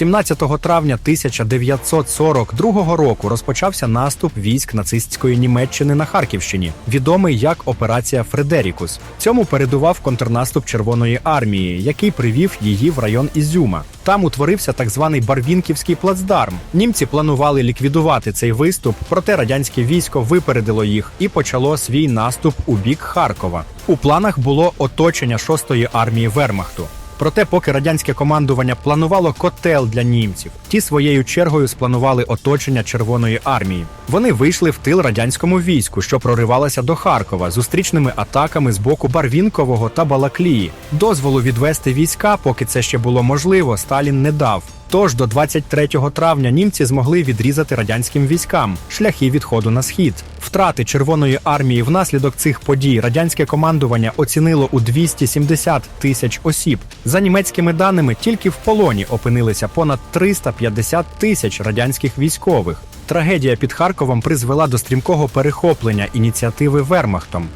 17 травня 1942 року розпочався наступ військ нацистської Німеччини на Харківщині, відомий як Операція Фредерікус. Цьому передував контрнаступ Червоної армії, який привів її в район Ізюма. Там утворився так званий Барвінківський плацдарм. Німці планували ліквідувати цей виступ, проте радянське військо випередило їх і почало свій наступ у бік Харкова. У планах було оточення 6-ї армії Вермахту. Проте, поки радянське командування планувало котел для німців, ті своєю чергою спланували оточення Червоної армії. Вони вийшли в тил радянському війську, що проривалося до Харкова, зустрічними атаками з боку Барвінкового та Балаклії. Дозволу відвести війська, поки це ще було можливо, Сталін не дав. Тож до 23 травня німці змогли відрізати радянським військам шляхи відходу на схід. Втрати Червоної армії внаслідок цих подій радянське командування оцінило у 270 тисяч осіб. За німецькими даними, тільки в полоні опинилися понад 350 тисяч радянських військових. Трагедія під Харковом призвела до стрімкого перехоплення ініціативи Вермахтом.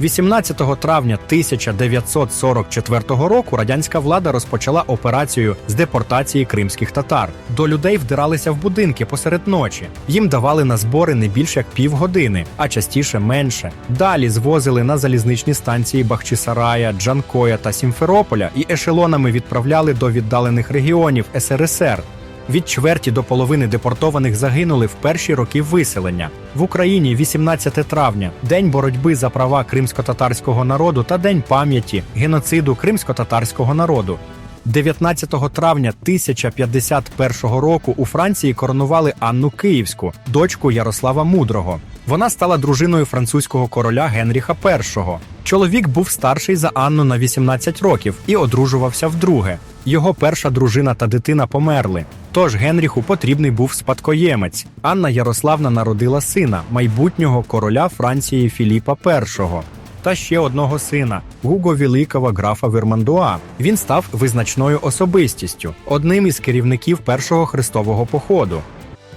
18 травня 1944 року радянська влада розпочала операцію з депортації кримських татар. До людей вдиралися в будинки посеред ночі. Їм давали на збори не більш як півгодини, а частіше менше. Далі звозили на залізничні станції Бахчисарая, Джанкоя та Сімферополя і ешелонами відправляли до віддалених регіонів СРСР. Від чверті до половини депортованих загинули в перші роки виселення. В Україні 18 травня день боротьби за права кримсько-татарського народу та день пам'яті геноциду кримсько-татарського народу. 19 травня 1051 року у Франції коронували Анну Київську, дочку Ярослава Мудрого. Вона стала дружиною французького короля Генріха І. Чоловік був старший за Анну на 18 років і одружувався вдруге. Його перша дружина та дитина померли. Тож Генріху потрібний був спадкоємець. Анна Ярославна народила сина, майбутнього короля Франції Філіпа І. Та ще одного сина Гуго Великого графа Вермандуа. Він став визначною особистістю, одним із керівників першого хрестового походу.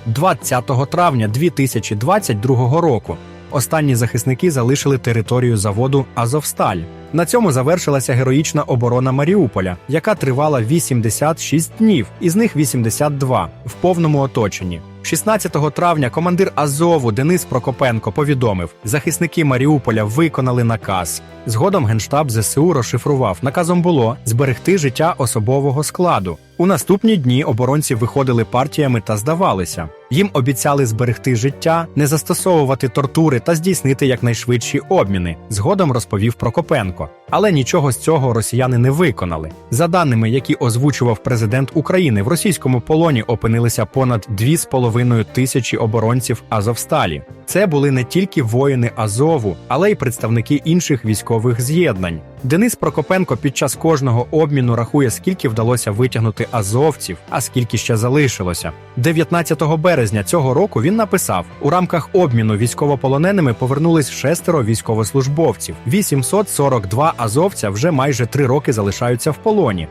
20 травня 2022 року останні захисники залишили територію заводу Азовсталь. На цьому завершилася героїчна оборона Маріуполя, яка тривала 86 днів, із них 82 в повному оточенні. 16 травня командир Азову Денис Прокопенко повідомив: захисники Маріуполя виконали наказ. Згодом генштаб ЗСУ розшифрував. Наказом було зберегти життя особового складу. У наступні дні оборонці виходили партіями та здавалися. Їм обіцяли зберегти життя, не застосовувати тортури та здійснити якнайшвидші обміни. Згодом розповів Прокопенко. Але нічого з цього росіяни не виконали. За даними, які озвучував президент України, в російському полоні опинилися понад 2,5 тисячі оборонців Азовсталі. Це були не тільки воїни Азову, але й представники інших військових з'єднань. Денис Прокопенко під час кожного обміну рахує, скільки вдалося витягнути азовців, а скільки ще залишилося. 19 березня цього року він написав: у рамках обміну військовополоненими повернулись шестеро військовослужбовців. 842 азовця вже майже три роки залишаються в полоні.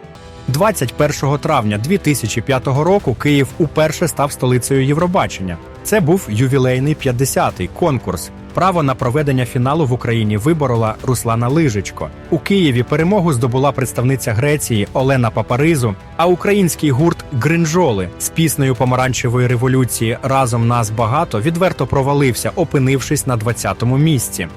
21 травня 2005 року Київ уперше став столицею Євробачення. Це був ювілейний 50-й конкурс. Право на проведення фіналу в Україні виборола Руслана Лижичко. У Києві перемогу здобула представниця Греції Олена Папаризу, а український гурт Гринжоли з піснею помаранчевої революції Разом нас багато відверто провалився, опинившись на 20-му місці.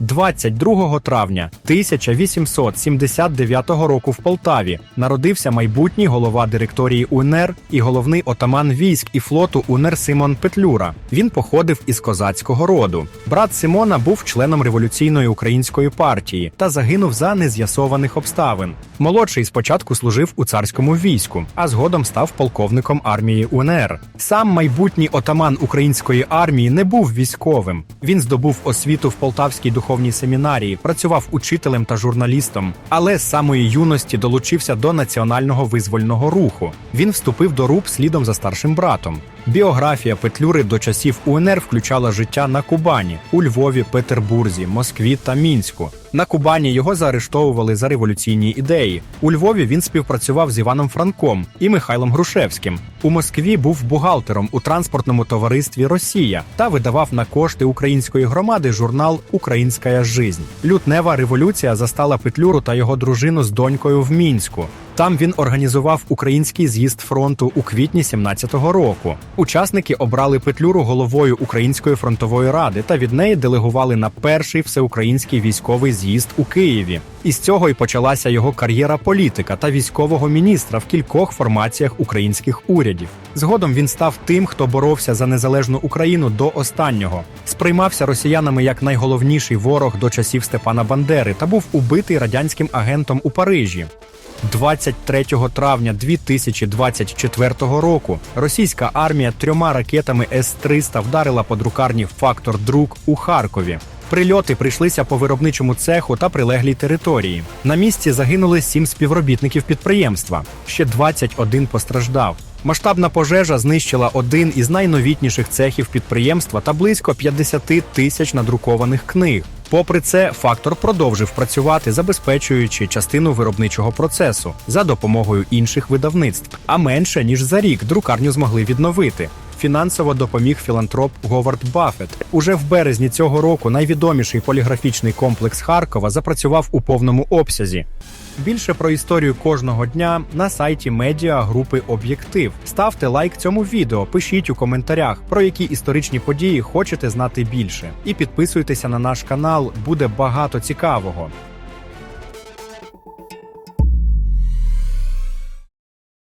22 травня 1879 року в Полтаві народився майбутній голова директорії УНР і головний отаман військ і флоту УНР Симон Петлюра. Він походив із козацького роду. Брат Симона був членом революційної української партії та загинув за нез'ясованих обставин. Молодший спочатку служив у царському війську, а згодом став полковником армії УНР. Сам майбутній отаман української армії не був військовим. Він здобув освіту в Полтавській духовній семінарії, працював учителем та журналістом, але з самої юності долучився до національного визвольного руху. Він вступив до РУП слідом за старшим братом. Біографія Петлюри до часів УНР включала життя на Кубані, у Львові, Петербурзі, Москві та Мінську. На Кубані його заарештовували за революційні ідеї. У Львові він співпрацював з Іваном Франком і Михайлом Грушевським. У Москві був бухгалтером у транспортному товаристві Росія та видавав на кошти української громади журнал Українська жизнь. Лютнева революція застала Петлюру та його дружину з донькою в мінську. Там він організував український з'їзд фронту у квітні 17-го року. Учасники обрали Петлюру головою Української фронтової ради та від неї делегували на перший всеукраїнський військовий з'їзд у Києві. І з цього й почалася його кар'єра політика та військового міністра в кількох формаціях українських урядів. Згодом він став тим, хто боровся за незалежну Україну до останнього, сприймався росіянами як найголовніший ворог до часів Степана Бандери та був убитий радянським агентом у Парижі. 23 травня 2024 року російська армія трьома ракетами С-300 вдарила по друкарні «Фактор Друк» у Харкові. Прильоти прийшлися по виробничому цеху та прилеглій території. На місці загинули сім співробітників підприємства. Ще 21 постраждав. Масштабна пожежа знищила один із найновітніших цехів підприємства та близько 50 тисяч надрукованих книг. Попри це, фактор продовжив працювати, забезпечуючи частину виробничого процесу за допомогою інших видавництв. А менше ніж за рік друкарню змогли відновити. Фінансово допоміг філантроп Говард Баффет. Уже в березні цього року найвідоміший поліграфічний комплекс Харкова запрацював у повному обсязі. Більше про історію кожного дня на сайті медіа групи Об'єктив. Ставте лайк цьому відео, пишіть у коментарях, про які історичні події хочете знати більше. І підписуйтеся на наш канал, буде багато цікавого.